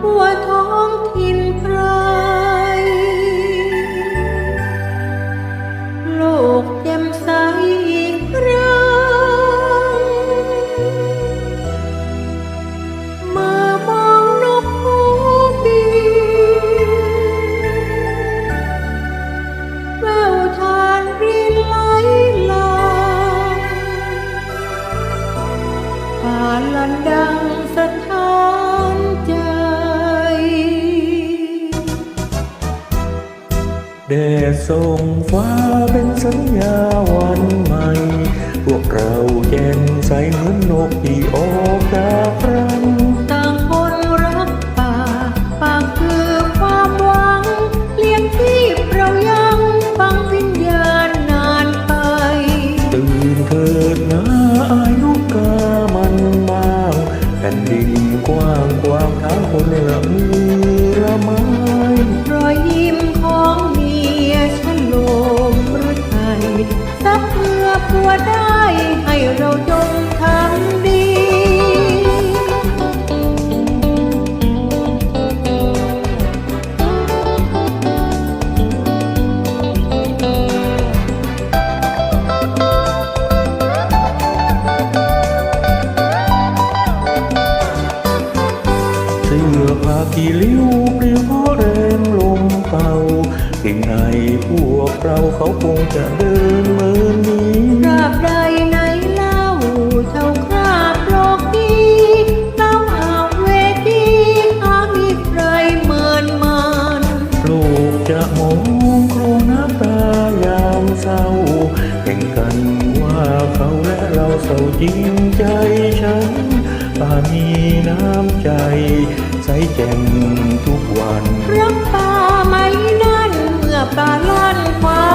ทั่วท้องถิ่นไพรโลกเต็มใสอีกครั้งมื่มองนกฮูกบินแววทานรินไหลลากผาลันดังสถาน แดดส่งฟ้าเป็นสัญญาวันใหม่ พวกเราแจ่มใสเหมือนนกที่ออกจากรังต่างคนรักป่า ป่าคือความหวัง เลี้ยงที่เรายังฟังวิญญาณนานไป ตื่นเถิดนะอายุกามันมาแผ่นดินกว้างกว้างทั้งคนละมือ กี่ลิ้วปลิวเพราะแรงลมเป่าเก่งในพวกเราเขาคงจะเดินเมินนี้ราบใดไหนเล่าเท่าคราบโลกดีเล่าอาเวทีหามีใครเหมือนมันลูกจะมองโครงน้ำตายามเศร้าแข่งกันว่าเขาและเราเศร้าจริงใจฉัน ป่ามีน้ำใจ ใสแจ่มทุกวัน รักป่าไหมนั่นเมื่อป่าลั่นควา